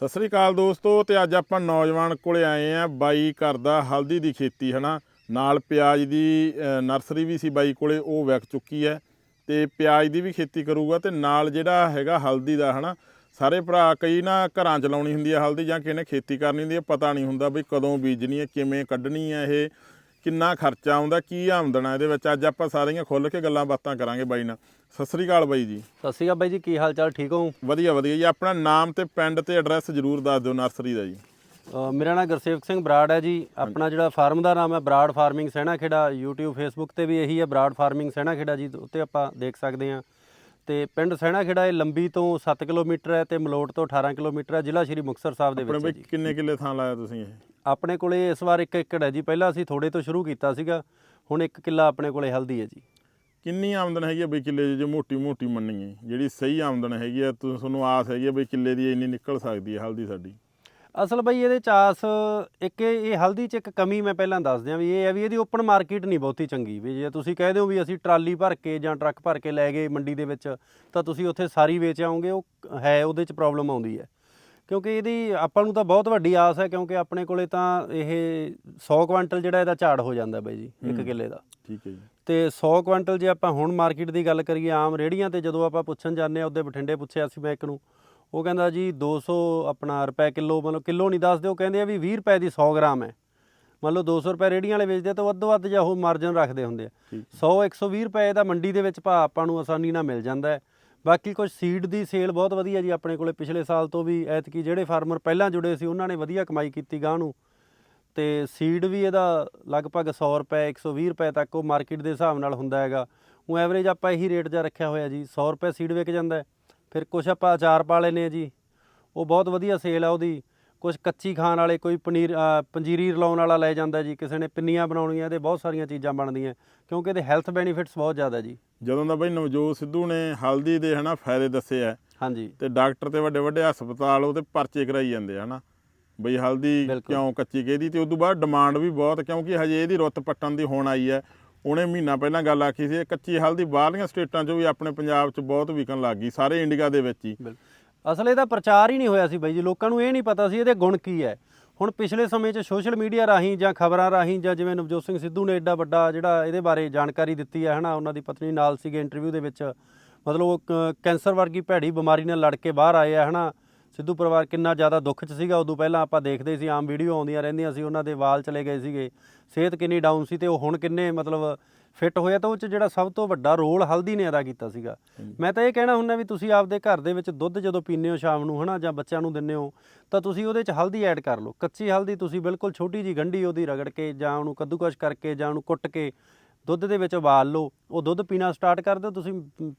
ਸਤਿ ਸ੍ਰੀ ਅਕਾਲ ਦੋਸਤੋ, ਤੇ ਅੱਜ ਆਪਾਂ ਨੌਜਵਾਨ ਕੋਲੇ ਆਏ ਆ ਬਾਈ ਕਰਦਾ ਹਲਦੀ ਦੀ ਖੇਤੀ, ਹਨਾ? ਨਾਲ ਪਿਆਜ਼ ਦੀ ਨਰਸਰੀ ਵੀ ਸੀ ਬਾਈ ਕੋਲੇ, ਉਹ ਵਿਕ ਚੁੱਕੀ ਹੈ ਤੇ ਪਿਆਜ਼ ਦੀ ਵੀ ਖੇਤੀ ਕਰੂਗਾ ਤੇ ਨਾਲ ਜਿਹੜਾ ਹੈਗਾ ਹਲਦੀ ਦਾ, ਹਨਾ? ਸਾਰੇ ਭਰਾ ਕਈ ਨਾ ਘਰਾਂ ਚ ਲਾਉਣੀ ਹੁੰਦੀ ਹੈ ਹਲਦੀ ਜਾਂ ਕਿਸੇ ਨੇ ਖੇਤੀ ਕਰਨੀ ਹੁੰਦੀ ਹੈ ਪਤਾ ਨਹੀਂ ਹੁੰਦਾ ਵੀ ਕਦੋਂ ਬੀਜਣੀ ਹੈ ਕਿਵੇਂ ਕੱਢਣੀ ਹੈ ਇਹ। ਕਿੰਨਾ ਖਰਚਾ ਆਉਂਦਾ ਕੀ ਆਮਦਨ ਹੈ ਇਹਦੇ ਵਿੱਚ? ਅੱਜ ਆਪਾਂ ਸਾਰੀਆਂ ਖੁੱਲ ਕੇ ਗੱਲਾਂ ਬਾਤਾਂ ਕਰਾਂਗੇ ਬਾਈ ਨਾਲ। ਸਤਿ ਸ੍ਰੀ ਅਕਾਲ ਬਾਈ ਜੀ। ਸਤਿ ਸ਼੍ਰੀ ਅਕਾਲ ਬਾਈ ਜੀ ਕੀ ਹਾਲ ਚਾਲ ਠੀਕ ਹੋ? ਵਧੀਆ ਵਧੀਆ ਜੀ। ਆਪਣਾ ਨਾਮ ਤੇ ਪਿੰਡ ਤੇ ਐਡਰੈਸ ਜ਼ਰੂਰ ਦੱਸ ਦਿਓ ਨਰਸਰੀ ਦਾ ਜੀ। ਮੇਰਾ ਨਾਮ ਗੁਰਸੇਵਕ ਸਿੰਘ ਬਰਾੜ ਹੈ ਜੀ। ਆਪਣਾ ਜਿਹੜਾ ਫਾਰਮ ਦਾ ਨਾਮ ਹੈ ਬਰਾੜ ਫਾਰਮਿੰਗ ਸਹਿਣਾ ਖੇੜਾ YouTube Facebook ਤੇ ਵੀ ਇਹੀ ਹੈ ਬਰਾੜ ਫਾਰਮਿੰਗ ਸਹਿਣਾ ਖੇੜਾ ਜੀ ਉੱਤੇ ਆਪਾਂ ਦੇਖ ਸਕਦੇ ਹਾਂ। ਤੇ ਪਿੰਡ ਸਹਿਣਾ ਖੇੜਾ ਇਹ ਲੰਬੀ ਤੋਂ 7 ਕਿਲੋਮੀਟਰ ਹੈ ਤੇ ਮਲੋਟ ਤੋਂ 18 ਕਿਲੋਮੀਟਰ ਹੈ ਜ਼ਿਲ੍ਹਾ ਸ਼੍ਰੀ ਮੁਕਤਸਰ ਸਾਹਿਬ ਦੇ ਆਪਣੇ ਵਿੱਚ ਹੈ ਜੀ। ਕਿੰਨੇ ਕਿੱਲੇ ਥਾਂ ਲਾਇਆ ਤੁਸੀਂ ਇਹ? ਆਪਣੇ ਕੋਲੇ ਇਸ ਵਾਰ ਇੱਕ ਏਕੜ ਹੈ ਜੀ ਪਹਿਲਾਂ ਅਸੀਂ ਥੋੜੇ ਤੋਂ ਸ਼ੁਰੂ ਕੀਤਾ ਸੀਗਾ ਹੁਣ ਇੱਕ ਕਿੱਲਾ ਆਪਣੇ ਕੋਲੇ ਹਲਦੀ ਹੈ ਜੀ। ਕਿੰਨੀ ਆਮਦਨ ਹੈਗੀ ਆ ਬਈ ਕਿੱਲੇ ਦੀ ਜੇ ਮੋਟੀ ਮੋਟੀ ਮੰਨੀਏ? ਜਿਹੜੀ ਸਹੀ ਆਮਦਨ ਹੈਗੀ ਆ ਤੁ- ਤੁਹਾਨੂੰ ਆਸ ਹੈਗੀ ਆ ਬਈ ਕਿੱਲੇ ਦੀ ਇੰਨੀ ਨਿਕਲ ਸਕਦੀ ਹੈ ਹਲਦੀ ਸਾਡੀ? ਅਸਲ ਬਈ ਇਹਦੇ ਚ ਆਸ ਇੱਕ ਇਹ ਹਲਦੀ ਚ ਇੱਕ ਕਮੀ ਮੈਂ ਪਹਿਲਾਂ ਦੱਸ ਦਿਆਂ ਵੀ ਇਹ ਹੈ ਵੀ ਇਹਦੀ ਓਪਨ ਮਾਰਕੀਟ ਨਹੀਂ ਬਹੁਤੀ ਚੰਗੀ ਵੀ ਜੇ ਤੁਸੀਂ ਕਹਿ ਦਿਓ ਵੀ ਅਸੀਂ ਟਰਾਲੀ ਭਰ ਕੇ ਜਾਂ ਟਰੱਕ ਭਰ ਕੇ ਲੈ ਗਏ ਮੰਡੀ ਦੇ ਵਿੱਚ ਤਾਂ ਤੁਸੀਂ ਉੱਥੇ ਸਾਰੀ ਵੇਚ ਆਓਗੇ ਉਹ ਹੈ ਉਹਦੇ ਚ ਪ੍ਰੋਬਲਮ ਆਉਂਦੀ ਹੈ। ਕਿਉਂਕਿ ਇਹਦੀ ਆਪਾਂ ਨੂੰ ਤਾਂ ਬਹੁਤ ਵੱਡੀ ਆਸ ਹੈ ਕਿਉਂਕਿ ਆਪਣੇ ਕੋਲੇ ਤਾਂ ਇਹ 100 ਕੁਆਂਟਲ ਜਿਹੜਾ ਇਹਦਾ ਝਾੜ ਹੋ ਜਾਂਦਾ ਬਾਈ ਜੀ ਇੱਕ। ਕਿੱਲੇ ਦਾ। ਠੀਕ ਹੈ ਜੀ। ਤੇ 100 ਕੁਆਂਟਲ ਜੇ ਆਪਾਂ ਹੁਣ ਮਾਰਕੀਟ ਦੀ ਗੱਲ ਕਰੀਏ ਆਮ ਰੇੜੀਆਂ ਤੇ ਜਦੋਂ ਆਪਾਂ ਪੁੱਛਣ ਜਾਂਦੇ ਆ ਉਹਦੇ ਬਠਿੰਡੇ ਪੁੱਛਿਆ ਸੀ ਮੈਂ ਇੱਕ ਨੂੰ ਉਹ ਕਹਿੰਦਾ ਜੀ 200 ਆਪਣਾ ਰੁਪਏ ਕਿਲੋ ਮਤਲਬ ਕਿਲੋ ਨਹੀਂ ਦੱਸਦੇ ਉਹ ਕਹਿੰਦੇ ਆ ਵੀ 20 ਰੁਪਏ ਦੀ 100 ਗ੍ਰਾਮ ਹੈ। ਮੰਨ ਲਓ 200 ਰੁਪਏ ਰੇੜੀਆਂ ਵਾਲੇ ਵੇਚਦੇ ਤਾਂ ਵੱਧ ਵੱਧ ਜਾਂ ਉਹ ਮਾਰਜਨ ਰੱਖਦੇ ਹੁੰਦੇ ਆ। ਠੀਕ। 100 120 ਰੁਪਏ ਦਾ ਮੰਡੀ ਦੇ ਵਿੱਚ ਭਾਅ ਆਪਾਂ ਨੂੰ ਆਸਾਨੀ ਨਾਲ ਮਿਲ ਜਾਂਦਾ ਹੈ। ਬਾਕੀ ਕੁਝ ਸੀਡ ਦੀ ਸੇਲ ਬਹੁਤ ਵਧੀਆ ਜੀ ਆਪਣੇ ਕੋਲੇ ਪਿਛਲੇ ਸਾਲ ਤੋਂ ਵੀ ਐਤਕੀ ਜਿਹੜੇ ਫਾਰਮਰ ਪਹਿਲਾਂ ਜੁੜੇ ਸੀ ਉਹਨਾਂ ਨੇ ਵਧੀਆ ਕਮਾਈ ਕੀਤੀ ਗਾਂ ਨੂੰ। ਤੇ ਸੀਡ ਵੀ ਇਹਦਾ ਲਗਭਗ 100 ਰੁਪਏ 120 ਰੁਪਏ ਤੱਕ ਉਹ ਮਾਰਕੀਟ ਦੇ ਹਿਸਾਬ ਨਾਲ ਹੁੰਦਾ ਹੈਗਾ। ਉਹ ਐਵਰੇਜ ਆਪਾਂ ਇਹੀ ਰੇਟ ਜਾ ਰੱਖਿਆ ਹੋਇਆ ਜੀ 100 ਰੁਪਏ ਸੀਡ ਵਿਕ ਜਾਂਦਾ ਹੈ। ਫਿਰ ਕੁਝ ਆਪਾਂ ਅਚਾਰ ਪਾ ਲੈਨੇ ਆ ਜੀ। ਉਹ ਬਹੁਤ ਵਧੀਆ ਸੇਲ ਆ ਉਹਦੀ। ਕੁਝ ਕੱਚੀ ਖਾਣ ਵਾਲੇ ਕੋਈ ਪਨੀਰ ਪੰਜੀਰੀ ਰਲਾਉਣ ਵਾਲਾ ਲੈ ਜਾਂਦਾ ਜੀ। ਕਿਸੇ ਨੇ ਪਿੰਨੀਆਂ ਬਣਾਉਣੀਆਂ ਇਹਦੇ ਬਹੁਤ ਸਾਰੀਆਂ ਚੀਜ਼ਾਂ ਬਣਦੀਆਂ। ਕਿਉਂਕਿ ਇਹਦੇ ਹੈਲਥ ਬੈਨੀਫਿਟਸ ਬਹੁਤ ਜ਼ਿਆਦਾ ਜੀ। ਜਦੋਂ ਦਾ ਬਈ ਨਵਜੋਤ ਸਿੱਧੂ ਨੇ ਹਲਦੀ ਦੇ ਹਨਾ ਫਾਇਦੇ ਦੱਸੇ ਆ ਹਾਂਜੀ। ਤੇ ਡਾਕਟਰ ਤੇ ਵੱਡੇ ਵੱਡੇ ਹਸਪਤਾਲ ਉਹਤੇ ਪਰਚੇ ਕਰਾਈ ਜਾਂਦੇ ਆ ਹਨਾ। ਬਈ ਹਲਦੀ। ਕਿਉਂ ਕੱਚੀ ਕਹਿਦੀ ਤੇ ਉਦੋਂ ਬਾਅਦ ਡਿਮਾਂਡ ਵੀ ਬਹੁਤ ਕਿਉਂਕਿ ਹਜੇ ਇਹਦੀ ਰੁੱਤ ਪੱਟਣ ਦੀ ਹੋਣ ਆਈ ਹੈ ਉਹਨੇ ਮਹੀਨਾ ਪਹਿਲਾਂ ਗੱਲ ਆਖੀ ਸੀ, ਇਹ ਕੱਚੀ ਹਲਦੀ ਬਾਹਰਲੀਆਂ ਸਟੇਟਾਂ 'ਚੋਂ ਵੀ ਆਪਣੇ ਪੰਜਾਬ 'ਚ ਬਹੁਤ ਵਿਕਣ ਲੱਗ ਗਈ, ਸਾਰੇ ਇੰਡੀਆ ਦੇ ਵਿੱਚ ਹੀ। ਅਸਲ ਇਹਦਾ ਪ੍ਰਚਾਰ ਹੀ ਨਹੀਂ ਹੋਇਆ ਸੀ ਬਾਈ ਜੀ, ਲੋਕਾਂ ਨੂੰ ਇਹ ਨਹੀਂ ਪਤਾ ਸੀ ਇਹਦੇ ਗੁਣ ਕੀ ਹੈ। ਹੁਣ ਪਿਛਲੇ ਸਮੇਂ 'ਚ ਸੋਸ਼ਲ ਮੀਡੀਆ ਰਾਹੀਂ ਜਾਂ ਖਬਰਾਂ ਰਾਹੀਂ ਜਾਂ ਜਿਵੇਂ ਨਵਜੋਤ ਸਿੰਘ ਸਿੱਧੂ ਨੇ ਐਡਾ ਵੱਡਾ ਜਿਹੜਾ ਇਹਦੇ ਬਾਰੇ ਜਾਣਕਾਰੀ ਦਿੱਤੀ ਹੈ, ਹਨਾ, ਉਹਨਾਂ ਦੀ ਪਤਨੀ ਨਾਲ ਸੀਗੇ ਇੰਟਰਵਿਊ ਦੇ ਵਿੱਚ, ਮਤਲਬ ਉਹ ਕ- ਕੈਂਸਰ ਵਰਗੀ ਭੈੜੀ ਬਿਮਾਰੀ ਨਾਲ ਲੜ ਕੇ ਬਾਹਰ ਆਏ ਆ, ਹਨਾ ਸਿੱਧੂ ਪਰਿਵਾਰ ਕਿੰਨਾ ਜ਼ਿਆਦਾ ਦੁੱਖ 'ਚ ਸੀਗਾ। ਉਦੋਂ ਪਹਿਲਾਂ ਆਪਾਂ ਦੇਖਦੇ ਸੀ ਆਮ ਵੀਡੀਓ ਆਉਂਦੀਆਂ ਰਹਿੰਦੀਆਂ ਸੀ ਉਹਨਾਂ ਦੇ ਵਾਲ ਚਲੇ ਗਏ ਸੀਗੇ। ਸਿਹਤ ਕਿੰਨੀ ਡਾਊਨ ਸੀ ਤੇ ਉਹ ਹੁਣ ਕਿੰਨੇ ਮਤਲਬ ਫਿੱਟ ਹੋਇਆ ਤਾਂ ਉਹ 'ਚ ਜਿਹੜਾ ਸਭ ਤੋਂ ਵੱਡਾ ਰੋਲ ਹਲਦੀ ਨੇ ਅਦਾ ਕੀਤਾ ਸੀਗਾ। ਮੈਂ ਤਾਂ ਇਹ ਕਹਿਣਾ ਹੁੰਦਾ ਵੀ ਤੁਸੀਂ ਆਪਦੇ ਘਰ ਦੇ ਵਿੱਚ ਦੁੱਧ ਜਦੋਂ ਪੀਂਦੇ ਹੋ ਸ਼ਾਮ ਨੂੰ ਹਨਾ ਜਾਂ ਬੱਚਿਆਂ ਨੂੰ ਦਿੰਦੇ ਹੋ ਤਾਂ ਤੁਸੀਂ ਉਹਦੇ 'ਚ ਹਲਦੀ ਐਡ ਕਰ ਲਓ। ਕੱਚੀ ਹਲਦੀ ਤੁਸੀਂ ਬਿਲਕੁਲ ਛੋਟੀ ਜੀ ਗੰਢੀ ਉਹਦੀ ਰਗੜ ਕੇ ਜਾਂ ਉਹਨੂੰ ਕੱਦੂਕਸ਼ ਕਰਕੇ ਜਾਂ ਉਹਨੂੰ ਕੁੱਟ ਕੇ ਦੁੱਧ ਦੇ ਵਿੱਚ ਉਬਾਲ ਲਓ ਉਹ ਦੁੱਧ ਪੀਣਾ ਸਟਾਰਟ ਕਰ ਦਿਓ ਤੁਸੀਂ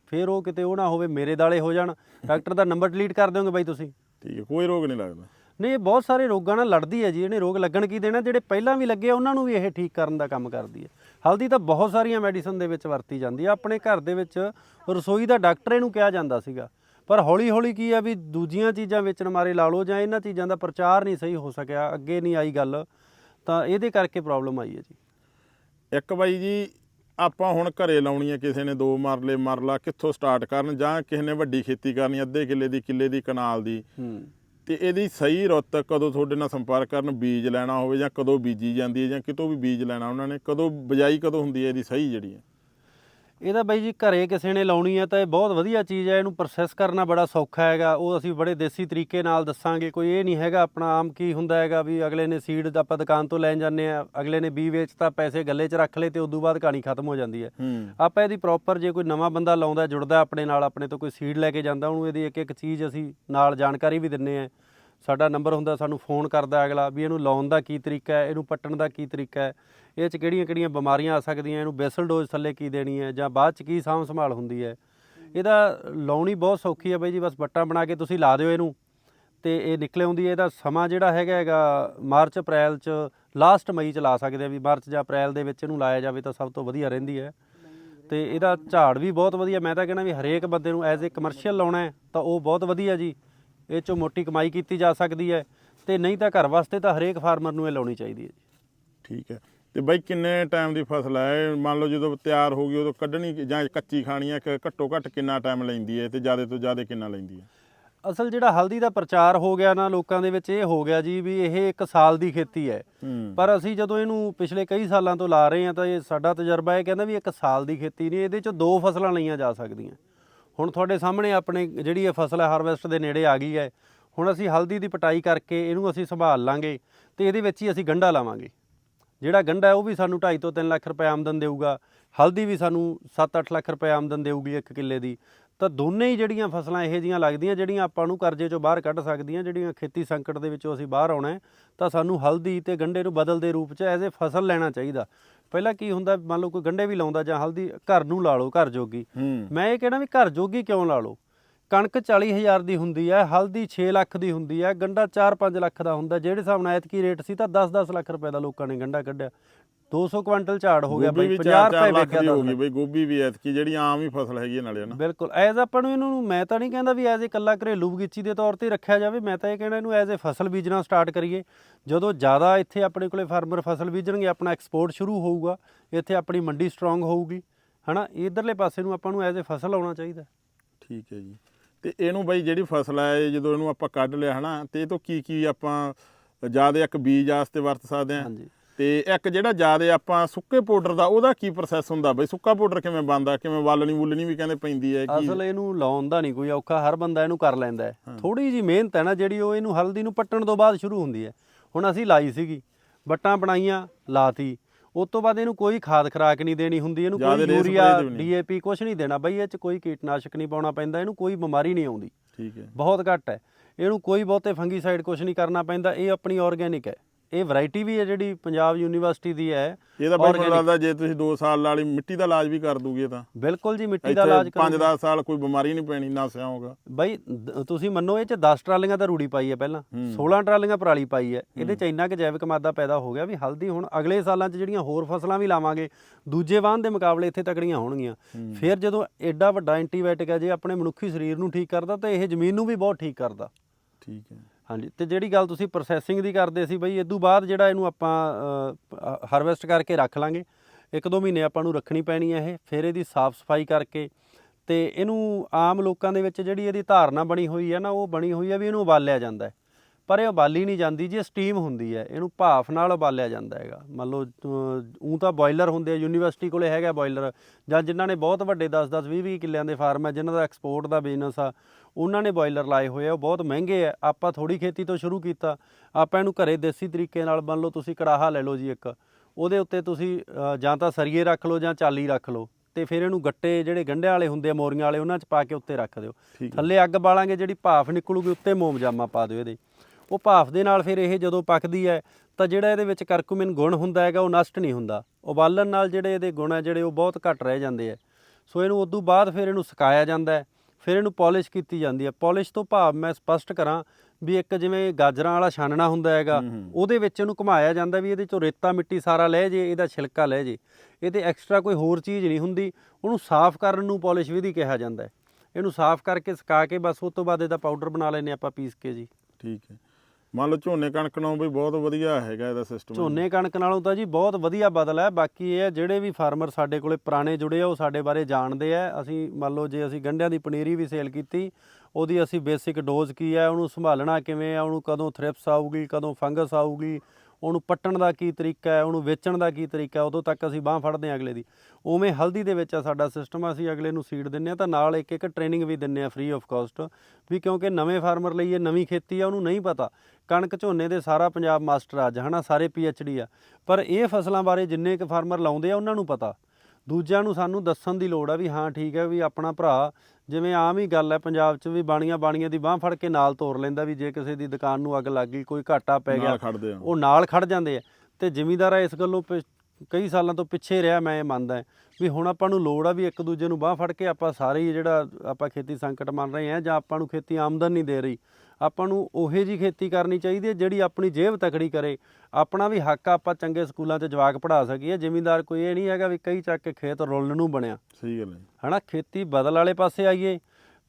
ਫੇਰ ਉਹ ਕਿਤੇ ਉਹ ਨਾ ਹੋਵੇ ਮੇਰੇ ਦਾਲੇ ਹੋ ਜਾਣ। ਡਾਕਟਰ ਦਾ ਨੰਬਰ ਡਿਲੀਟ ਕਰ ਦਿਓਗੇ ਬਾਈ ਤੁਸੀਂ। ਠੀਕ ਹੈ ਕੋਈ ਰੋਗ ਨਹੀਂ ਲੱਗਦਾ। ਨਹੀਂ ਇਹ ਬਹੁਤ ਸਾਰੇ ਰੋਗਾਂ ਨਾਲ ਲੜਦੀ ਹੈ ਜੀ ਇਹਨੇ ਰੋਗ ਲੱਗਣ ਕੀ ਦੇਣਾ ਜਿਹੜੇ ਪਹਿਲਾਂ ਵੀ ਲੱਗੇ ਉਹਨਾਂ ਨੂੰ ਵੀ ਇਹ ਠੀਕ ਕਰਨ ਦਾ ਕੰਮ ਕਰਦੀ ਹੈ। ਹਲਦੀ ਤਾਂ ਬਹੁਤ ਸਾਰੀਆਂ ਮੈਡੀਸਨ ਦੇ ਵਿੱਚ ਵਰਤੀ ਜਾਂਦੀ ਹੈ। ਆਪਣੇ ਘਰ ਦੇ ਵਿੱਚ ਰਸੋਈ ਦਾ ਡਾਕਟਰ ਇਹਨੂੰ ਕਿਹਾ ਜਾਂਦਾ ਸੀਗਾ। ਪਰ ਹੌਲੀ ਹੌਲੀ ਕੀ ਆ ਵੀ ਦੂਜੀਆਂ ਚੀਜ਼ਾਂ ਵੇਚਣ ਮਾਰੇ ਲਾ ਲਓ ਜਾਂ ਇਹਨਾਂ ਚੀਜ਼ਾਂ ਦਾ ਪ੍ਰਚਾਰ ਨਹੀਂ ਸਹੀ ਹੋ ਸਕਿਆ ਅੱਗੇ ਨਹੀਂ ਆਈ ਗੱਲ ਤਾਂ ਇਹਦੇ ਕਰਕੇ ਪ੍ਰੋਬਲਮ ਆਈ ਹੈ ਜੀ। ਇੱਕ ਬਾਈ ਜੀ ਆਪਾਂ ਹੁਣ ਘਰੇ ਲਾਉਣੀ ਹੈ ਕਿਸੇ ਨੇ ਦੋ ਮਰਲੇ ਮਰਲਾ ਕਿੱਥੋਂ ਸਟਾਰਟ ਕਰਨ? ਜਾਂ ਕਿਸੇ ਨੇ ਵੱਡੀ ਖੇਤੀ ਕਰਨੀ ਅੱਧੇ ਕਿੱਲੇ ਦੀ ਕਿੱਲੇ ਦੀ ਕਨਾਲ ਦੀ। ਤੇ ਇਹਦੀ ਸਹੀ ਰੁੱਤ ਕਦੋਂ ਤੁਹਾਡੇ ਨਾਲ ਸੰਪਰਕ ਕਰਨ? ਬੀਜ ਲੈਣਾ ਹੋਵੇ ਜਾਂ ਕਦੋਂ ਬੀਜੀ ਜਾਂਦੀ ਹੈ ਜਾਂ ਕਿਤੋਂ ਵੀ ਬੀਜ ਲੈਣਾ ਉਹਨਾਂ ਨੇ? ਕਦੋਂ ਬਜਾਈ ਕਦੋਂ ਹੁੰਦੀ ਹੈ ਇਹਦੀ ਸਹੀ ਜਿਹੜੀ ਹੈ? ਇਹਦਾ ਬਾਈ ਜੀ ਘਰੇ ਕਿਸੇ ਨੇ ਲਾਉਣੀ ਹੈ ਤਾਂ ਇਹ ਬਹੁਤ ਵਧੀਆ ਚੀਜ਼ ਹੈ ਇਹਨੂੰ ਪ੍ਰੋਸੈਸ ਕਰਨਾ ਬੜਾ ਸੌਖਾ ਹੈਗਾ। ਉਹ ਅਸੀਂ ਬੜੇ ਦੇਸੀ ਤਰੀਕੇ ਨਾਲ ਦੱਸਾਂਗੇ। ਕੋਈ ਇਹ ਨਹੀਂ ਹੈਗਾ ਆਪਣਾ ਆਮ ਕੀ ਹੁੰਦਾ ਹੈਗਾ ਵੀ ਅਗਲੇ ਨੇ ਸੀਡ ਆਪਾਂ ਦੁਕਾਨ ਤੋਂ ਲੈਣ ਜਾਂਦੇ ਆ ਅਗਲੇ ਨੇ ਬੀ ਵੇਚਤਾ ਪੈਸੇ ਗੱਲੇ 'ਚ ਰੱਖ ਲਏ ਤੇ ਉਦੋਂ ਬਾਅਦ ਕਹਾਣੀ ਖਤਮ ਹੋ ਜਾਂਦੀ ਹੂੰ। ਆਪਾਂ ਇਹਦੀ ਪ੍ਰੋਪਰ ਜੇ ਕੋਈ ਨਵਾਂ ਬੰਦਾ ਲਾਉਂਦਾ ਜੁੜਦਾ ਆਪਣੇ ਨਾਲ ਆਪਣੇ ਤੋਂ ਕੋਈ ਸੀਡ ਲੈ ਕੇ ਜਾਂਦਾ ਉਹਨੂੰ ਇਹਦੀ ਇੱਕ ਇੱਕ ਚੀਜ਼ ਅਸੀਂ ਨਾਲ ਜਾਣਕਾਰੀ ਵੀ ਦਿੰਨੇ ਆ। ਸਾਡਾ ਨੰਬਰ ਹੁੰਦਾ, ਸਾਨੂੰ ਫੋਨ ਕਰਦਾ ਅਗਲਾ ਵੀ ਇਹਨੂੰ ਲਾਉਣ ਦਾ ਕੀ ਤਰੀਕਾ ਹੈ, ਇਹਨੂੰ ਪੱਟਣ ਦਾ ਕੀ ਤਰੀਕਾ ਹੈ, ਇਹ ਚ ਕਿਹੜੀਆਂ ਕਿਹੜੀਆਂ ਬਿਮਾਰੀਆਂ ਆ ਸਕਦੀਆਂ, ਇਹਨੂੰ ਬੇਸਲ ਡੋਜ਼ ਥੱਲੇ ਕੀ ਦੇਣੀ ਹੈ ਜਾਂ ਬਾਅਦ ਚ ਕੀ ਸਾਂਭ ਸੰਭਾਲ ਹੁੰਦੀ ਹੈ। ਇਹਦਾ ਲਾਉਣੀ ਬਹੁਤ ਸੌਖੀ ਹੈ ਬਾਈ ਜੀ, ਬਸ ਬੱਟਾ ਬਣਾ ਕੇ ਤੁਸੀਂ ਲਾ ਦਿਓ ਇਹਨੂੰ ਤੇ ਇਹ ਨਿਕਲੇ ਆਉਂਦੀ ਹੈ, ਇਹਦਾ ਸਮਾਂ ਜਿਹੜਾ ਹੈਗਾ ਹੈਗਾ ਮਾਰਚ, ਅਪ੍ਰੈਲ ਚ ਲਾਸਟ ਮਈ ਚ ਲਾ ਸਕਦੇ ਆ ਵੀ ਮਾਰਚ ਜਾਂ ਅਪ੍ਰੈਲ ਦੇ ਵਿੱਚ ਇਹਨੂੰ ਲਾਇਆ ਜਾਵੇ ਤਾਂ ਸਭ ਤੋਂ ਵਧੀਆ ਰਹਿੰਦੀ ਹੈ। ਤੇ ਇਹਦਾ ਝਾੜ ਵੀ ਬਹੁਤ ਵਧੀਆ, ਮੈਂ ਤਾਂ ਕਹਿੰਦਾ ਵੀ ਹਰੇਕ ਬੰਦੇ ਨੂੰ ਐਜ਼ ਅ ਕਮਰਸ਼ੀਅਲ ਲਾਉਣਾ ਹੈ ਤਾਂ ਉਹ ਬਹੁਤ ਵਧੀਆ ਜੀ। ਇਹ ਚੋਂ ਮੋਟੀ ਕਮਾਈ ਕੀਤੀ ਜਾ ਸਕਦੀ ਹੈ ਤੇ ਨਹੀਂ ਤਾਂ ਘਰ ਵਾਸਤੇ ਤਾਂ ਹਰੇਕ ਫਾਰਮਰ ਨੂੰ ਇਹ ਲਾਉਣੀ ਚਾਹੀਦੀ ਹੈ ਜੀ। ਠੀਕ ਹੈ। ਤੇ ਬਾਈ ਕਿੰਨੇ ਟਾਈਮ ਦੀ ਫਸਲ ਹੈ? ਮੰਨ ਲਓ ਜਦੋਂ ਤਿਆਰ ਹੋ ਗਈ ਉਦੋਂ ਕੱਢਣੀ ਜਾਂ ਕੱਚੀ ਖਾਣੀ ਹੈ ਕਿ ਘੱਟੋ ਘੱਟ ਕਿੰਨਾ ਟਾਈਮ ਲੈਂਦੀ ਹੈ ਤੇ ਜ਼ਿਆਦਾ ਤੋਂ ਜ਼ਿਆਦਾ ਕਿੰਨਾ ਲੈਂਦੀ ਹੈ? ਅਸਲ ਜਿਹੜਾ ਹਲਦੀ ਦਾ ਪ੍ਰਚਾਰ ਹੋ ਗਿਆ ਨਾ ਲੋਕਾਂ ਦੇ ਵਿੱਚ ਇਹ ਹੋ ਗਿਆ ਜੀ ਵੀ ਇਹ ਇੱਕ ਸਾਲ ਦੀ ਖੇਤੀ ਹੂੰ। ਪਰ ਅਸੀਂ ਜਦੋਂ ਇਹਨੂੰ ਪਿਛਲੇ ਕਈ ਸਾਲਾਂ ਤੋਂ ਲਾ ਰਹੇ ਹਾਂ ਤਾਂ ਇਹ ਸਾਡਾ ਤਜਰਬਾ ਇਹ ਕਹਿੰਦਾ ਵੀ ਇੱਕ ਸਾਲ ਦੀ ਖੇਤੀ ਨਹੀਂ ਇਹਦੇ ਚ ਦੋ ਫਸਲਾਂ ਲਈਆਂ ਜਾ ਸਕਦੀਆਂ। ਹੁਣ ਤੁਹਾਡੇ ਸਾਹਮਣੇ ਆਪਣੇ ਜਿਹੜੀ ਇਹ ਫਸਲ ਹੈ ਹਾਰਵੈਸਟ ਦੇ ਨੇੜੇ ਆ ਗਈ ਹੈ। ਹੁਣ ਅਸੀਂ ਹਲਦੀ ਦੀ ਪਟਾਈ ਕਰਕੇ ਇਹਨੂੰ ਅਸੀਂ ਸੰਭਾਲ ਲਾਂਗੇ ਤੇ ਇਹਦੇ ਵਿੱਚ ਹੀ ਅਸੀਂ ਗੰਢਾ ਲਾਵਾਂਗੇ। ਜਿਹੜਾ ਗੰਢਾ ਹੈ, ਉਹ ਵੀ ਸਾਨੂੰ 2.5 ਤੋਂ 3 ਲੱਖ ਰੁਪਏ ਆਮਦਨ ਦੇਊਗਾ। ਹਲਦੀ ਵੀ ਸਾਨੂੰ 7-8 ਲੱਖ ਰੁਪਏ ਆਮਦਨ ਦੇਊਗੀ ਇੱਕ ਕਿੱਲੇ ਦੀ। ਤਾਂ ਦੋਨੇ ਹੀ ਜਿਹੜੀਆਂ ਫਸਲਾਂ ਇਹੋ ਜਿਹੀਆਂ ਲੱਗਦੀਆਂ ਜਿਹੜੀਆਂ ਆਪਾਂ ਨੂੰ ਕਰਜ਼ੇ ਚੋਂ ਬਾਹਰ ਕੱਢ ਸਕਦੀਆਂ ਜਿਹੜੀਆਂ ਖੇਤੀ ਸੰਕਟ ਦੇ ਵਿੱਚੋਂ ਅਸੀਂ ਬਾਹਰ ਆਉਣਾ ਹੈ, ਤਾਂ ਸਾਨੂੰ ਹਲਦੀ ਤੇ ਗੰਢੇ ਨੂੰ ਬਦਲਦੇ ਰੂਪ 'ਚ ਐਜ਼ ਏ ਫਸਲ ਲੈਣਾ ਚਾਹੀਦਾ। ਪਹਿਲਾਂ ਕੀ ਹੁੰਦਾ ਮੰਨ ਲਓ ਕੋਈ ਗੰਢੇ ਵੀ ਲਾਉਂਦਾ ਜਾਂ ਹਲਦੀ ਘਰ ਨੂੰ ਲਾ ਲਓ ਘਰ ਜੋਗੀ। ਮੈਂ ਇਹ ਕਹਿਣਾ ਵੀ ਘਰ ਜੋਗੀ ਕਿਉਂ ਲਾ ਲਓ? ਕਣਕ 40000 ਦੀ ਹੁੰਦੀ ਹੈ ਹਲਦੀ 6 ਲੱਖ ਦੀ ਹੁੰਦੀ ਹੈ ਗੰਡਾ 4-5 ਲੱਖ ਦਾ ਹੁੰਦਾ ਜਿਹੜੇ ਹਿਸਾਬ ਨਾਲ ਐਤਕੀ ਰੇਟ ਸੀ ਤਾਂ 10-10 ਲੱਖ ਰੁਪਏ ਦਾ ਲੋਕਾਂ ਨੇ ਗੰਡਾ ਕੱਢਿਆ। 200 ਕੁਇੰਟਲ ਝਾੜ ਹੋ ਗਿਆ ਬਈ ਵੀ 50 4 ਰੁਪਏ ਵੇਚਿਆ ਦੀ ਹੋ ਗਈ। ਬਈ ਗੋਭੀ ਵੀ ਐਤਕੀ ਜਿਹੜੀ ਆਮ ਹੀ ਫਸਲ ਹੈਗੀ ਹੈ ਨਾਲੇ ਨਾ? ਬਿਲਕੁਲ ਐਜ਼ ਆਪਾਂ ਨੂੰ ਇਹਨੂੰ ਮੈਂ ਤਾਂ ਨਹੀਂ ਕਹਿੰਦਾ ਵੀ ਐਜ਼ ਏ ਕੱਲਾ ਘਰੇਲੂ ਬਗੀਚੀ ਦੇ ਤੌਰ ਤੇ ਰੱਖਿਆ ਜਾਵੇ ਮੈਂ ਤਾਂ ਇਹ ਕਹਿਣਾ ਇਹਨੂੰ ਐਜ਼ ਏ ਫਸਲ ਬੀਜਣਾ ਸਟਾਰਟ ਕਰੀਏ। ਜਦੋਂ ਜ਼ਿਆਦਾ ਇੱਥੇ ਆਪਣੇ ਕੋਲੇ ਫਾਰਮਰ ਫਸਲ ਬੀਜਣਗੇ ਆਪਣਾ ਐਕਸਪੋਰਟ ਸ਼ੁਰੂ ਹੋਊਗਾ ਇੱਥੇ ਆਪਣੀ ਮੰਡੀ ਸਟਰੋਂਗ ਹੋਊਗੀ ਹਨਾ ਇਧਰਲੇ ਪਾਸੇ ਨੂੰ ਆਪਾਂ ਨੂੰ ਐਜ਼ ਏ ਫਸਲ ਆਉਣਾ ਚਾਹੀਦਾ। ਠੀਕ ਹੈ ਜੀ। ਤੇ ਇਹਨੂੰ ਬਈ ਜਿਹੜੀ ਫਸਲ ਹੈ ਇਹ ਜਦੋਂ ਇਹਨੂੰ ਆਪਾਂ ਕੱਢ ਲਿਆ ਹਨਾ ਤੇ ਇਹ ਤੋਂ ਕੀ ਕੀ ਆਪਾਂ ਜ਼ਿਆਦਾ ਇੱਕ ਬੀਜ ਵਾਸਤੇ ਵਰਤ ਸਕਦੇ ਹਾਂ। ਹਾਂਜੀ। ਤੇ ਇੱਕ ਜਿਹੜਾ ਜ਼ਿਆਦਾ ਆਪਾਂ ਸੁੱਕੇ ਪਾਊਡਰ ਦਾ ਉਹਦਾ ਕੀ ਪ੍ਰੋਸੈਸ ਹੁੰਦਾ ਬਈ? ਸੁੱਕਾ ਪਾਊਡਰ ਕਿਵੇਂ ਬਣਦਾ? ਕਿਵੇਂ ਵਾਲਣੀ ਵੁੱਲਣੀ ਵੀ ਕਹਿੰਦੇ ਪੈਂਦੀ ਹੈ ਕੀ? ਅਸਲ ਇਹਨੂੰ ਲਾਉਣ ਦਾ ਨਹੀਂ ਕੋਈ ਔਖਾ ਹਰ ਬੰਦਾ ਇਹਨੂੰ ਕਰ ਲੈਂਦਾ ਹੈ। ਥੋੜੀ ਜੀ ਮਿਹਨਤ ਹੈ ਨਾ ਜਿਹੜੀ ਉਹ ਇਹਨੂੰ ਹਲਦੀ ਨੂੰ ਪੱਟਣ ਤੋਂ ਬਾਅਦ ਸ਼ੁਰੂ ਹੁੰਦੀ ਹੈ। ਹੁਣ ਅਸੀਂ ਲਾਈ ਸੀਗੀ ਬੱਟਾਂ ਬਣਾਈਆਂ ਲਾਤੀ। ਉਸ ਤੋਂ ਬਾਅਦ ਇਹਨੂੰ ਕੋਈ ਖਾਦ ਖਰਾਕ ਨਹੀਂ ਦੇਣੀ ਹੁੰਦੀ ਇਹਨੂੰ ਕੋਈ ਯੂਰੀਆ। ਡੀਏਪੀ ਕੁਝ ਨਹੀਂ ਦੇਣਾ। ਬਈ ਇਹ ਚ ਕੋਈ ਕੀਟਨਾਸ਼ਕ ਨਹੀਂ ਪਾਉਣਾ ਪੈਂਦਾ ਇਹਨੂੰ ਕੋਈ ਬਿਮਾਰੀ ਨਹੀਂ ਆਉਂਦੀ। ਠੀਕ ਹੈ। ਬਹੁਤ ਘੱਟ ਹੈ। ਇਹਨੂੰ ਕੋਈ ਬਹੁਤੇ ਫੰਗੀਸਾਈਡ ਕੁਝ ਨਹੀਂ ਕਰਨਾ ਪੈਂਦਾ ਇਹ ਆਪਣੀ ਆਰਗੇਨਿਕ ਹੈ। ਇਹ ਵੈਰਾਈਟੀ ਵੀ ਹੈ ਜਿਹੜੀ ਪੰਜਾਬ ਯੂਨੀਵਰਸਿਟੀ ਦੀ ਹੈ ਇਹਦਾ ਬਈ ਮੈਨੂੰ। ਲੱਗਦਾ ਜੇ ਤੁਸੀਂ 2 ਸਾਲ ਵਾਲੀ ਮਿੱਟੀ ਦਾ ਇਲਾਜ ਵੀ ਕਰ ਦੂਗੇ ਤਾਂ। ਬਿਲਕੁਲ ਜੀ ਮਿੱਟੀ ਦਾ ਇਲਾਜ ਕਰੋ 5-10 ਸਾਲ ਕੋਈ ਬਿਮਾਰੀ ਨਹੀਂ ਪੈਣੀ ਨਾ ਸਿਆ ਹੋਗਾ ਬਈ ਦ- ਤੁਸੀਂ ਮੰਨੋ ਇਹ ਚ 10 ਟਰਾਲੀਆਂ ਤਾਂ ਰੂੜੀ ਪਾਈ ਹੈ ਪਹਿਲਾਂ। 16 ਟਰਾਲੀਆਂ ਪਰਾਲੀ ਪਾਈ ਹੈ। ਇਹਦੇ ਚ ਇੰਨਾ ਕਿ ਜੈਵਿਕ ਮਾਦਾ ਪੈਦਾ ਹੋ ਗਿਆ ਵੀ ਹਲਦੀ ਹੁਣ ਅਗਲੇ ਸਾਲਾਂ 'ਚ ਜਿਹੜੀਆਂ ਹੋਰ ਫਸਲਾਂ ਵੀ ਲਾਵਾਂਗੇ ਦੂਜੇ ਵਾਹਨ ਦੇ ਮੁਕਾਬਲੇ ਇੱਥੇ ਤਕੜੀਆਂ ਹੋਣਗੀਆਂ। ਫਿਰ ਜਦੋਂ ਐਡਾ ਵੱਡਾ ਐਂਟੀਬਾਇਓਟਿਕ ਹੈ ਜੇ ਆਪਣੇ ਮਨੁੱਖੀ ਸਰੀਰ ਨੂੰ ਠੀਕ ਕਰਦਾ ਤਾਂ ਇਹ ਜ਼ਮੀਨ ਨੂੰ ਵੀ ਬਹੁਤ ਠੀਕ ਕਰਦਾ। ਠੀਕ ਹੈ। ਹਾਂਜੀ, ਤੇ ਜਿਹੜੀ ਗੱਲ ਤੁਸੀਂ ਪ੍ਰੋਸੈਸਿੰਗ ਦੀ ਕਰਦੇ ਸੀ ਬਈ ਤੋਂ ਬਾਅਦ ਜਿਹੜਾ ਇਹਨੂੰ ਆਪਾਂ ਹਾਰਵੈਸਟ ਕਰਕੇ ਰੱਖ ਲਾਂਗੇ। ਇੱਕ ਦੋ ਮਹੀਨੇ ਆਪਾਂ ਨੂੰ ਰੱਖਣੀ ਪੈਣੀ ਹੈ ਇਹ, ਫਿਰ ਇਹਦੀ ਸਾਫ਼ ਸਫ਼ਾਈ ਕਰਕੇ। ਤੇ ਇਹਨੂੰ ਆਮ ਲੋਕਾਂ ਦੇ ਵਿੱਚ ਜਿਹੜੀ ਇਹਦੀ ਧਾਰਨਾ ਬਣੀ ਹੋਈ ਹੈ ਨਾ, ਉਹ ਬਣੀ ਹੋਈ ਹੈ ਵੀ ਇਹਨੂੰ ਉਬਾਲਿਆ ਜਾਂਦਾ ਹੈ। ਪਰ ਇਹ ਉਬਾਲੀ ਨਹੀਂ ਜਾਂਦੀ ਜੇ ਸਟੀਮ ਹੁੰਦੀ ਹੈ। ਇਹਨੂੰ ਭਾਫ ਨਾਲ ਉਬਾਲਿਆ ਜਾਂਦਾ ਹੈਗਾ। ਮੰਨ ਲਓ ਉਹ ਤਾਂ ਬਾਇਲਰ ਹੁੰਦੇ ਆ ਯੂਨੀਵਰਸਿਟੀ ਕੋਲੇ ਹੈਗਾ ਬਾਇਲਰ ਜਾਂ ਜਿਨ੍ਹਾਂ ਨੇ ਬਹੁਤ ਵੱਡੇ 10-10 20-20 ਕਿੱਲਿਆਂ ਦੇ ਫਾਰਮ ਹੈ ਜਿਨ੍ਹਾਂ ਦਾ ਐਕਸਪੋਰਟ ਦਾ ਬਿਜ਼ਨਸ ਆ ਉਹਨਾਂ ਨੇ ਬਾਇਲਰ ਲਾਏ ਹੋਏ ਆ ਉਹ ਬਹੁਤ ਮਹਿੰਗੇ ਆ। ਆਪਾਂ ਥੋੜੀ ਖੇਤੀ ਤੋਂ ਸ਼ੁਰੂ ਕੀਤਾ। ਆਪਾਂ ਇਹਨੂੰ ਘਰੇ ਦੇਸੀ ਤਰੀਕੇ ਨਾਲ ਮੰਨ ਲਓ ਤੁਸੀਂ ਕੜਾਹਾ ਲੈ ਲਓ ਜੀ ਇੱਕ। ਉਹਦੇ ਉੱਤੇ ਤੁਸੀਂ ਜਾਂ ਤਾਂ ਸਰੀਏ ਰੱਖ ਲਓ ਜਾਂ ਚਾਲੀ ਰੱਖ ਲਓ। ਤੇ ਫਿਰ ਇਹਨੂੰ ਗੱਟੇ ਜਿਹੜੇ ਗੰਢਿਆਂ ਵਾਲੇ ਹੁੰਦੇ ਆ ਮੋਰੀਆਂ ਵਾਲੇ ਉਹਨਾਂ 'ਚ ਪਾ ਕੇ ਉੱਤੇ ਰੱਖ ਦਿਓ। ਥੱਲੇ ਅੱਗ ਬਾਲਾਂਗੇ ਜਿਹੜੀ ਭਾਫ ਨਿਕਲੂਗੀ ਉੱਤੇ ਮੋਮ ਜਾਮਾ ਪਾ ਦਿਓ ਇਹਦੇ। ਉਹ ਭਾਫ ਦੇ ਨਾਲ ਫਿਰ ਇਹ ਜਦੋਂ ਪੱਕਦੀ ਹੈ ਤਾਂ ਜਿਹੜਾ ਇਹਦੇ ਵਿੱਚ ਕਰਕੂਮਿਨ ਗੁਣ ਹੁੰਦਾ ਹੈਗਾ ਉਹ ਨਸ਼ਟ ਨਹੀਂ ਹੁੰਦਾ। ਉਬਾਲਣ ਨਾਲ ਜਿਹੜੇ ਇਹਦੇ ਗੁਣ ਹੈ ਜਿਹੜੇ ਉਹ ਬਹੁਤ ਘੱਟ ਰਹਿ ਜਾਂਦੇ ਆ। ਸੋ ਇਹਨੂੰ ਉਦੋਂ ਬਾਅਦ ਫਿਰ ਇਹਨੂੰ ਸੁਕਾਇਆ ਜਾਂਦਾ ਹੈ। ਫਿਰ ਇਹਨੂੰ ਪਾਲਿਸ਼ ਕੀਤੀ ਜਾਂਦੀ ਹੈ। ਪਾਲਿਸ਼ ਤੋਂ ਭਾਵ ਮੈਂ ਸਪਸ਼ਟ ਕਰਾਂ ਵੀ ਇੱਕ ਜਿਵੇਂ ਗਾਜਰਾਂ ਵਾਲਾ ਛਾਨਣਾ ਹੁੰਦਾ ਹੈਗਾ। ਉਹਦੇ ਵਿੱਚ ਇਹਨੂੰ ਘੁਮਾਇਆ ਜਾਂਦਾ ਵੀ ਇਹਦੇ ਚੋਂ ਰੇਤਾ ਮਿੱਟੀ ਸਾਰਾ ਲੈ ਜੇ ਇਹਦਾ ਛਿਲਕਾ ਲੈ ਜੇ। ਇਹਦੇ ਐਕਸਟਰਾ ਕੋਈ ਹੋਰ ਚੀਜ਼ ਨਹੀਂ ਹੁੰਦੀ ਉਹਨੂੰ ਸਾਫ਼ ਕਰਨ ਨੂੰ ਪਾਲਿਸ਼ ਵਿਧੀ ਕਿਹਾ ਜਾਂਦਾ ਹੈ। ਇਹਨੂੰ ਸਾਫ਼ ਕਰਕੇ ਸੁਕਾ ਕੇ ਬਸ ਉਸ ਤੋਂ ਬਾਅਦ ਇਹਦਾ ਪਾਊਡਰ ਬਣਾ ਲੈਨੇ ਆਪਾਂ ਪੀਸ ਕੇ ਜੀ। ਠੀਕ ਹੈ। ਮੰਨ ਲਓ ਝੋਨੇ ਕਣਕ ਨਾਲੋਂ ਵੀ ਬਹੁਤ ਵਧੀਆ ਹੈਗਾ ਇਹਦਾ ਸਿਸਟਮ ਝੋਨੇ ਕਣਕ ਨਾਲੋਂ ਤਾਂ ਜੀ ਬਹੁਤ ਵਧੀਆ ਬਦਲ ਹੈ। ਬਾਕੀ ਇਹ ਹੈ, ਜਿਹੜੇ ਵੀ ਫਾਰਮਰ ਸਾਡੇ ਕੋਲੇ ਪੁਰਾਣੇ ਜੁੜੇ ਆ, ਉਹ ਸਾਡੇ ਬਾਰੇ ਜਾਣਦੇ ਆ। ਅਸੀਂ ਮੰਨ ਲਓ ਜੇ ਅਸੀਂ ਗੰਢਿਆਂ ਦੀ ਪਨੀਰੀ ਵੀ ਸੇਲ ਕੀਤੀ, ਉਹਦੀ ਅਸੀਂ ਬੇਸਿਕ ਡੋਜ਼ ਕੀ ਹੈ, ਉਹਨੂੰ ਸੰਭਾਲਣਾ ਕਿਵੇਂ ਆ, ਉਹਨੂੰ ਕਦੋਂ ਥ੍ਰਿਪਸ ਆਊਗੀ, ਕਦੋਂ ਫੰਗਸ ਆਊਗੀ ਉਹਨੂੰ ਪੱਟਣ ਦਾ ਕੀ ਤਰੀਕਾ ਹੈ ਉਹਨੂੰ ਵੇਚਣ ਦਾ ਕੀ ਤਰੀਕਾ ਹੈ, ਉਦੋਂ ਤੱਕ ਅਸੀਂ ਬਾਹ ਫੜਦੇ ਹਾਂ ਅਗਲੇ ਦੀ। ਉਵੇਂ ਹਲਦੀ ਦੇ ਵਿੱਚ ਆ ਸਾਡਾ ਸਿਸਟਮ ਅਸੀਂ ਅਗਲੇ ਨੂੰ ਸੀਡ ਦਿੰਨੇ ਆ ਤਾਂ ਨਾਲ ਇੱਕ ਇੱਕ ਟ੍ਰੇਨਿੰਗ ਵੀ ਦਿੰਨੇ ਆ ਫ੍ਰੀ ਆਫ ਕਾਸਟ ਵੀ ਕਿਉਂਕਿ ਨਵੇਂ ਫਾਰਮਰ ਲਈ ਇਹ ਨਵੀਂ ਖੇਤੀ ਆ ਉਹਨੂੰ ਨਹੀਂ ਪਤਾ। ਕਣਕ ਝੋਨੇ ਦੇ ਸਾਰਾ ਪੰਜਾਬ ਮਾਸਟਰ ਅੱਜ ਹਨਾ ਸਾਰੇ ਡੀ ਆ। ਪਰ ਇਹ ਫਸਲਾਂ ਬਾਰੇ ਜਿੰਨੇ ਕੁ ਫਾਰਮਰ ਲਾਉਂਦੇ ਆ ਉਹਨਾਂ ਨੂੰ ਪਤਾ। ਦੂਜਿਆਂ ਨੂੰ ਸਾਨੂੰ ਦੱਸਣ ਦੀ ਲੋੜ ਆ ਵੀ ਹਾਂ ਠੀਕ ਹੈ ਵੀ ਆਪਣਾ ਭਰਾ ਜਿਵੇਂ ਆਮ ਹੀ ਗੱਲ ਹੈ ਪੰਜਾਬ 'ਚ ਵੀ ਬਾਣੀਆਂ ਬਾਣੀਆਂ ਦੀ ਬਾਹ ਫੜ ਕੇ ਨਾਲ ਤੋਰ ਲੈਂਦਾ ਵੀ ਜੇ ਕਿਸੇ ਦੀ ਦੁਕਾਨ ਨੂੰ ਅੱਗ ਲੱਗ ਗਈ ਕੋਈ ਘਾਟਾ ਪੈ ਗਿਆ ਉਹ ਨਾਲ ਖੜ ਜਾਂਦੇ ਆ। ਤੇ ਜ਼ਿਮੀਂਦਾਰ ਇਸ ਗੱਲੋਂ ਕਈ ਸਾਲਾਂ ਤੋਂ ਪਿੱਛੇ ਰਿਹਾ ਮੈਂ ਇਹ ਮੰਨਦਾ ਵੀ ਹੁਣ ਆਪਾਂ ਨੂੰ ਲੋੜ ਆ ਵੀ ਇੱਕ ਦੂਜੇ ਨੂੰ ਬਾਹ ਫੜ ਕੇ ਆਪਾਂ ਸਾਰੇ ਹੀ ਜਿਹੜਾ ਆਪਾਂ ਖੇਤੀ ਸੰਕਟ ਮੰਨ ਰਹੇ ਆ ਜਾਂ ਆਪਾਂ ਨੂੰ ਖੇਤੀ ਆਮਦਨ ਨਹੀਂ ਦੇ ਰਹੀ ਆਪਾਂ ਨੂੰ ਉਹੇ ਜੀ ਖੇਤੀ ਕਰਨੀ ਚਾਹੀਦੀ ਹੈ ਜਿਹੜੀ ਆਪਣੀ ਜੇਬ ਤਕੜੀ ਕਰੇ। ਆਪਣਾ ਵੀ ਹੱਕ ਆ ਆਪਾਂ ਚੰਗੇ ਸਕੂਲਾਂ 'ਚ ਜਵਾਕ ਪੜ੍ਹਾ ਸਕੀਏ ਜ਼ਿਮੀਂਦਾਰ ਕੋਈ ਇਹ ਨਹੀਂ ਹੈਗਾ ਵੀ ਕਈ ਚੱਕ ਕੇ ਖੇਤ ਰੁੱਲਣ ਨੂੰ ਬਣਿਆ। ਸਹੀ ਗੱਲ ਹੈ ਹਨਾ ਖੇਤੀ ਬਦਲ ਵਾਲੇ ਪਾਸੇ ਆਈਏ।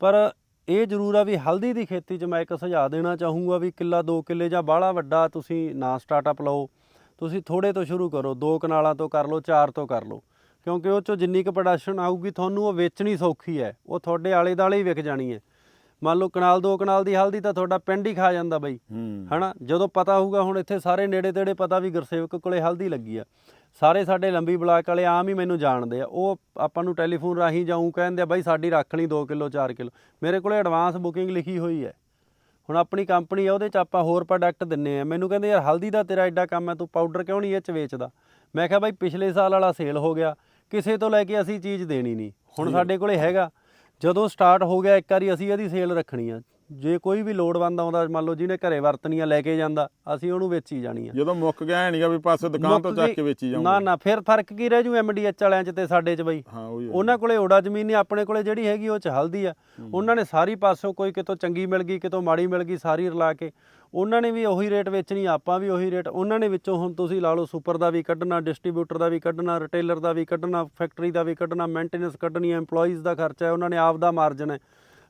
ਪਰ ਇਹ ਜ਼ਰੂਰ ਆ ਵੀ ਹਲਦੀ ਦੀ ਖੇਤੀ 'ਚ ਮੈਂ ਇੱਕ ਸੁਝਾਅ ਦੇਣਾ ਚਾਹੂੰਗਾ ਵੀ ਕਿੱਲਾ ਦੋ ਕਿੱਲੇ ਜਾਂ ਬਾਹਲਾ ਵੱਡਾ ਤੁਸੀਂ ਨਾ ਸਟਾਰਟਅਪ ਲਓ। ਤੁਸੀਂ ਥੋੜੇ ਤੋਂ ਸ਼ੁਰੂ ਕਰੋ ਦੋ ਕਨਾਲਾਂ ਤੋਂ ਕਰ ਲਓ ਚਾਰ ਤੋਂ ਕਰ ਲਓ। ਕਿਉਂਕਿ ਉਹ 'ਚੋਂ ਜਿੰਨੀ ਕੁ ਪ੍ਰੋਡਕਸ਼ਨ ਆਊਗੀ ਤੁਹਾਨੂੰ ਉਹ ਵੇਚਣੀ ਸੌਖੀ ਹੈ। ਉਹ ਤੁਹਾਡੇ ਆਲੇ ਦਾਲੇ ਹੀ ਵਿਕ ਜਾਣੀ ਹੈ। ਮੰਨ ਲਓ ਕਨਾਲ ਦੋ ਕਨਾਲ ਦੀ ਹਲਦੀ ਤਾਂ ਤੁਹਾਡਾ ਪਿੰਡ ਹੀ ਖਾ ਜਾਂਦਾ ਬਾਈ। ਹਨਾ? ਜਦੋਂ ਪਤਾ ਹੋਊਗਾ ਹੁਣ ਇੱਥੇ ਸਾਰੇ ਨੇੜੇ ਤੇੜੇ ਪਤਾ ਵੀ ਗੁਰਸੇਵਕ ਕੋਲੇ ਹਲਦੀ ਲੱਗੀ ਆ। ਸਾਰੇ ਸਾਡੇ ਲੰਬੀ ਬਲਾਕ ਵਾਲੇ ਆਮ ਹੀ ਮੈਨੂੰ ਜਾਣਦੇ ਆ। ਉਹ ਆਪਾਂ ਨੂੰ ਟੈਲੀਫੋਨ ਰਾਹੀਂ ਜਾਊਂ ਕਹਿੰਦੇ ਆ ਬਾਈ ਸਾਡੀ ਰੱਖ ਲਈ 2 ਕਿਲੋ 4 ਕਿਲੋ। ਮੇਰੇ ਕੋਲੇ ਐਡਵਾਂਸ ਬੁਕਿੰਗ ਲਿਖੀ ਹੋਈ ਹੈ। ਹੁਣ ਆਪਣੀ ਕੰਪਨੀ ਆ ਉਹਦੇ ਚ ਆਪਾਂ ਹੋਰ ਪ੍ਰੋਡਕਟ ਦਿੰਨੇ ਆ। ਮੈਨੂੰ ਕਹਿੰਦੇ ਯਾਰ ਹਲਦੀ ਦਾ ਤੇਰਾ ਐਡਾ ਕੰਮ ਹੈ ਤੂੰ ਪਾਊਡਰ ਕਿਉਂ ਨਹੀਂ ਇਹ ਚ ਵੇਚਦਾ? ਮੈਂ ਕਿਹਾ ਬਾਈ ਪਿਛਲੇ ਸਾਲ ਵਾਲਾ ਸੇਲ ਹੋ ਗਿਆ। ਕਿਸੇ ਤੋਂ ਲੈ ਕੇ ਅਸੀਂ ਚੀਜ਼ ਦੇਣੀ ਨਹੀਂ। ਹੁਣ ਸਾਡੇ ਕੋਲੇ ਹੈਗਾ। ਜਦੋਂ ਸਟਾਰਟ ਹੋ ਗਿਆ ਇੱਕ ਵਾਰੀ ਅਸੀਂ ਇਹਦੀ ਸੇਲ ਰੱਖਣੀ ਆ। ਜੇ ਕੋਈ ਵੀ ਲੋੜਵੰਦ ਆਉਂਦਾ ਮੰਨ ਲਓ ਜਿਹਨੇ ਘਰੇ ਵਰਤਣੀ ਆ ਲੈ ਕੇ ਜਾਂਦਾ ਅਸੀਂ ਉਹਨੂੰ ਵੇਚੀ ਜਾਣੀ ਆ। ਜਦੋਂ ਮੁੱਕ ਗਿਆ ਨਹੀਂਗਾ ਵੀ ਪਾਸੇ ਦੁਕਾਨ ਤੋਂ ਚੱਕ ਕੇ ਵੇਚੀ ਨਾ ਜਾਊਂਗਾ। ਨਾ ਫਿਰ ਫ਼ਰਕ ਕੀ ਰਹਿ ਜੂ ਐਮਡੀਐਚ ਵਾਲਿਆਂ ਚ ਤੇ ਸਾਡੇ ਚ ਬਈ? ਉਹਨਾਂ ਕੋਲੇ ਓੜਾ ਜ਼ਮੀਨ ਨਹੀਂ ਆਪਣੇ ਕੋਲੇ ਜਿਹੜੀ ਹੈਗੀ ਉਹ ਚ ਹਲਦੀ ਆ। ਉਹਨਾਂ ਨੇ ਸਾਰੀ ਪਾਸੋਂ ਕੋਈ ਕਿਤੋਂ ਚੰਗੀ ਮਿਲ ਗਈ ਕਿਤੋਂ ਮਾੜੀ ਮਿਲ ਗਈ ਸਾਰੀ ਰਲਾ ਕੇ। ਉਹਨਾਂ ਨੇ ਵੀ ਉਹੀ ਰੇਟ ਵੇਚਣੀ ਆਪਾਂ ਵੀ ਉਹੀ ਰੇਟ। ਉਹਨਾਂ ਨੇ ਵਿੱਚੋਂ ਹੁਣ ਤੁਸੀਂ ਲਾ ਲਓ ਸੁਪਰ ਦਾ ਵੀ ਕੱਢਣਾ ਡਿਸਟ੍ਰੀਬਿਊਟਰ ਦਾ ਵੀ ਕੱਢਣਾ ਰਿਟੇਲਰ ਦਾ ਵੀ ਕੱਢਣਾ ਫੈਕਟਰੀ ਦਾ ਵੀ ਕੱਢਣਾ ਮੇਨਟੇਨੈਂਸ ਕੱਢਣੀ EMPLOYEES ਦਾ ਖਰਚਾ ਹੈ ਉਹਨਾਂ ਨੇ ਆਪ ਦਾ ਮਾਰਜਨ ਹੈ।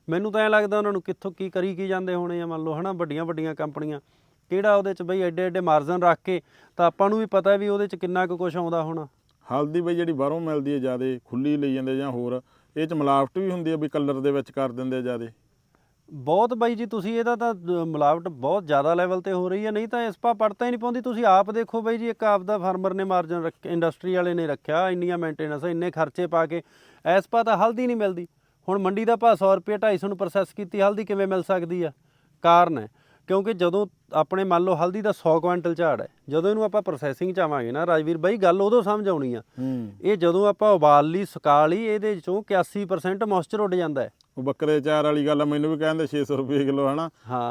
ਮੈਨੂੰ ਤਾਂ ਐ ਲੱਗਦਾ ਉਹਨਾਂ ਨੂੰ ਕਿੱਥੋਂ ਕੀ ਕਰੀ ਕੀ ਜਾਂਦੇ ਹੋਣੇ ਆ ਮੰਨ ਲਓ ਹਨਾ ਵੱਡੀਆਂ ਵੱਡੀਆਂ ਕੰਪਨੀਆਂ। ਕਿਹੜਾ ਉਹਦੇ ਚ ਬਈ ਐਡੇ ਐਡੇ ਮਾਰਜਨ ਰੱਖ ਕੇ ਤਾਂ ਆਪਾਂ ਨੂੰ ਵੀ ਪਤਾ ਵੀ ਉਹਦੇ ਚ ਕਿੰਨਾ ਕੁ ਕੁਝ ਆਉਂਦਾ ਹੋਣਾ। ਹਲਦੀ ਬਈ ਜਿਹੜੀ ਬਾਹਰੋਂ ਮਿਲਦੀ ਹੈ ਜਿਆਦੇ ਖੁੱਲੀ ਲਈ ਜਾਂਦੇ ਜਾਂ ਹੋਰ ਇਹ ਚ ਮਿਲਾਵਟ ਵੀ ਹੁੰਦੀ ਹੈ ਵੀ ਕਲਰ ਦੇ ਵਿੱਚ ਕਰ ਦਿੰਦੇ ਜਿਆਦੇ। ਬਹੁਤ ਬਾਈ ਜੀ ਤੁਸੀਂ ਇਹਦਾ ਤਾਂ ਮਿਲਾਵਟ ਬਹੁਤ ਜ਼ਿਆਦਾ ਲੈਵਲ ਤੇ ਹੋ ਰਹੀ ਹੈ ਨਹੀਂ ਤਾਂ ਇਸਪਾ ਪੜਤਾ ਹੀ ਨਹੀਂ ਪਾਉਂਦੀ। ਤੁਸੀਂ ਆਪ ਦੇਖੋ ਬਾਈ ਜੀ ਇੱਕ ਆਪਦਾ ਫਾਰਮਰ ਨੇ ਮਾਰਜਨ ਰੱਖ ਇੰਡਸਟਰੀ ਵਾਲੇ ਨੇ ਰੱਖਿਆ ਇੰਨੀਆਂ ਮੇਨਟੇਨੈਂਸ ਇੰਨੇ ਖਰਚੇ ਪਾ ਕੇ। ਐਸਪਾ ਤਾਂ ਹਲਦੀ ਨਹੀਂ ਮਿਲਦੀ। ਹੁਣ ਮੰਡੀ ਦਾ ਭਾਅ 100 ਰੁਪਏ 250 ਨੂੰ ਪ੍ਰੋਸੈਸ ਕੀਤੀ, ਹਲਦੀ ਕਿਵੇਂ ਮਿਲ ਸਕਦੀ ਆ? ਕਾਰਨ ਹੈ। ਕਿਉਂਕਿ ਜਦੋਂ ਆਪਣੇ ਮੰਨ ਲਓ ਹਲਦੀ ਦਾ 100 ਕੁਇੰਟਲ ਝਾੜ ਹੈ ਜਦੋਂ ਇਹਨੂੰ ਆਪਾਂ ਪ੍ਰੋਸੈਸਿੰਗ ਚ ਆਵਾਂਗੇ ਨਾ ਰਾਜਵੀਰ ਬਾਈ ਗੱਲ ਉਦੋਂ ਸਮਝ ਆਉਣੀ ਆ। ਇਹ ਜਦੋਂ ਆਪਾਂ ਉਬਾਲ ਲਈ ਸੁਕਾ ਲਈ ਇਹਦੇ ਚੋਂ 81% ਮੋਇਸਚਰ ਉੱਡ ਜਾਂਦਾ ਹੈ। ਉਹ ਬੱਕਰੇ ਚਾਰ ਵਾਲੀ ਗੱਲ ਮੈਨੂੰ ਵੀ ਕਹਿੰਦੇ 600 ਰੁਪਏ ਕਿਲੋ ਹਨਾ?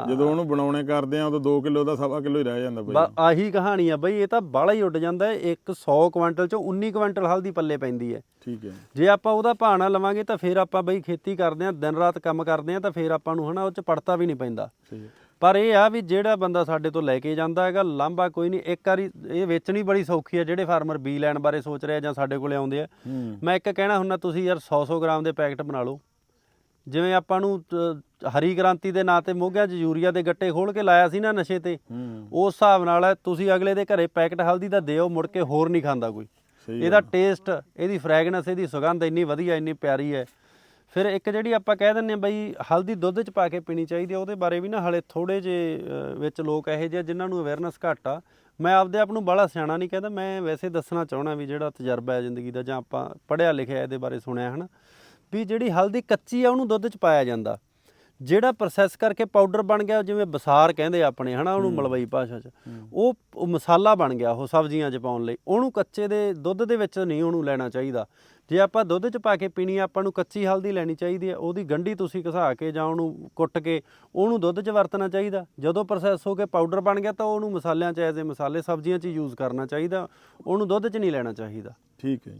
ਜਦੋਂ ਉਹਨੂੰ ਬਣਾਉਣੇ ਕਰਦੇ ਆ ਉਦੋਂ 2 ਕਿਲੋ ਦਾ ਸਵਾ ਕਿਲੋ ਹੀ ਰਹਿ ਜਾਂਦਾ ਬਈ। ਬਸ ਆਹੀ ਕਹਾਣੀ ਆ ਬਈ ਇਹ ਤਾਂ ਬਾਹਲਾ ਹੀ ਉੱਡ ਜਾਂਦਾ ਹੈ। ਇੱਕ 100 ਕੁਇੰਟਲ ਚੋਂ 19 ਕੁਇੰਟਲ ਹਲਦੀ ਪੱਲੇ ਪੈਂਦੀ ਹੈ। ਠੀਕ ਹੈ। ਜੇ ਆਪਾਂ ਉਹਦਾ ਭਾਣਾ ਲਵਾਂਗੇ ਤਾਂ ਫਿਰ ਆਪਾਂ ਬਈ ਖੇਤੀ ਕਰਦੇ ਆ ਦਿਨ ਰਾਤ ਕੰਮ ਕਰਦੇ ਆ ਤਾਂ ਫਿਰ ਆਪਾਂ ਨੂੰ ਹਨਾ ਉਹ ਚ ਪੜਤਾ ਵੀ ਨਹੀਂ ਪੈਂਦਾ। ਸਹੀ ਹੈ। ਪਰ ਇਹ ਆ ਵੀ ਜਿਹੜਾ ਬੰਦਾ ਸਾਡੇ ਤੋਂ ਲੈ ਕੇ ਜਾਂਦਾ ਹੈਗਾ ਲਾਂਭਾ ਕੋਈ ਨਹੀਂ। ਇੱਕ ਵਾਰੀ ਇਹ ਵੇਚਣੀ ਬੜੀ ਸੌਖੀ ਆ ਜਿਹੜੇ ਫਾਰਮਰ ਬੀ ਲੈਣ ਬਾਰੇ ਸੋਚ ਰਹੇ ਜਾਂ ਸਾਡੇ ਕੋਲੇ ਆਉਂਦੇ ਆ। ਹੂੰ। ਮੈਂ ਇੱਕ ਕਹਿਣਾ ਹੁੰਦਾ ਤੁਸੀਂ ਯਾਰ 100-100 ਗ੍ਰਾਮ ਦੇ ਪੈਕਟ ਬਣਾ ਲਓ। ਜਿਵੇਂ ਆਪਾਂ ਨੂੰ ਹਰੀ ਕ੍ਰਾਂਤੀ ਦੇ ਨਾਂ ਤੇ ਮੋਗਿਆਂ 'ਚ ਯੂਰੀਆ ਦੇ ਗੱਟੇ ਖੋਲ ਕੇ ਲਾਇਆ ਸੀ ਨਾ ਨਸ਼ੇ ਤੇ ਹੂੰ। ਉਸ ਹਿਸਾਬ ਨਾਲ ਹੈ, ਤੁਸੀਂ ਅਗਲੇ ਦੇ ਘਰੇ ਪੈਕਟ ਹਲਦੀ ਦਾ ਦਿਓ ਮੁੜ ਕੇ ਹੋਰ ਨਹੀਂ ਖਾਂਦਾ ਕੋਈ। ਇਹਦਾ ਟੇਸਟ ਇਹਦੀ ਫ੍ਰੈਗਨੈਂਸ ਇਹਦੀ ਸੁਗੰਧ ਇੰਨੀ ਵਧੀਆ ਇੰਨੀ ਪਿਆਰੀ ਹੈ। ਫਿਰ ਇੱਕ ਜਿਹੜੀ ਆਪਾਂ ਕਹਿ ਦਿੰਨੇ ਬਈ ਹਲਦੀ ਦੁੱਧ 'ਚ ਪਾ ਕੇ ਪੀਣੀ ਚਾਹੀਦੀ ਹੈ ਉਹਦੇ ਬਾਰੇ ਵੀ ਨਾ ਹਲੇ ਥੋੜੇ ਜੇ ਵਿੱਚ ਲੋਕ ਇਹੋ ਜਿਹੇ ਆ ਜਿਨ੍ਹਾਂ ਨੂੰ ਅਵੇਅਰਨੈਸ ਘੱਟ ਆ। ਮੈਂ ਆਪਦੇ ਆਪ ਨੂੰ ਬਾਹਲਾ ਸਿਆਣਾ ਨਹੀਂ ਕਹਿੰਦਾ, ਮੈਂ ਵੈਸੇ ਦੱਸਣਾ ਚਾਹਣਾ ਵੀ ਜਿਹੜਾ ਤਜਰਬਾ ਹੈ ਜ਼ਿੰਦਗੀ ਦਾ ਜਾਂ ਆਪਾਂ ਪੜ੍ਹਿਆ ਲਿਖਿਆ ਇਹਦੇ ਬਾਰੇ ਸੁਣਿਆ, ਹਨਾ। ਵੀ ਜਿਹੜੀ ਹਲਦੀ ਕੱਚੀ ਆ, ਉਹਨੂੰ ਦੁੱਧ 'ਚ ਪਾਇਆ ਜਾਂਦਾ। ਜਿਹੜਾ ਪ੍ਰੋਸੈਸ ਕਰਕੇ ਪਾਊਡਰ ਬਣ ਗਿਆ ਜਿਵੇਂ ਬਸਾਰ ਕਹਿੰਦੇ ਆਪਣੇ ਹਨਾ ਉਹਨੂੰ ਮਲਵਈ ਭਾਸ਼ਾ 'ਚ। ਉਹ ਮਸਾਲਾ ਬਣ ਗਿਆ ਉਹ ਸਬਜ਼ੀਆਂ 'ਚ ਪਾਉਣ ਲਈ। ਉਹਨੂੰ ਕੱਚੇ ਦੇ ਦੁੱਧ ਦੇ ਵਿੱਚ ਨਹੀਂ ਉਹਨੂੰ ਲੈਣਾ ਚਾਹੀਦਾ। ਜੇ ਆਪਾਂ ਦੁੱਧ 'ਚ ਪਾ ਕੇ ਪੀਣੀ ਆ ਆਪਾਂ ਨੂੰ ਕੱਚੀ ਹਲਦੀ ਲੈਣੀ ਚਾਹੀਦੀ ਹੈ ਉਹਦੀ ਗੰਢੀ ਤੁਸੀਂ ਘਸਾ ਕੇ ਜਾਂ ਉਹਨੂੰ ਕੁੱਟ ਕੇ ਉਹਨੂੰ ਦੁੱਧ 'ਚ ਵਰਤਣਾ ਚਾਹੀਦਾ। ਜਦੋਂ ਪ੍ਰੋਸੈਸ ਹੋ ਕੇ ਪਾਊਡਰ ਬਣ ਗਿਆ ਤਾਂ ਉਹਨੂੰ ਮਸਾਲਿਆਂ 'ਚ ਐਜ਼ ਏ ਮਸਾਲੇ ਸਬਜ਼ੀਆਂ 'ਚ ਯੂਜ਼ ਕਰਨਾ ਚਾਹੀਦਾ। ਉਹਨੂੰ ਦੁੱਧ 'ਚ ਨਹੀਂ ਲੈਣਾ ਚਾਹੀਦਾ। ਠੀਕ ਹੈ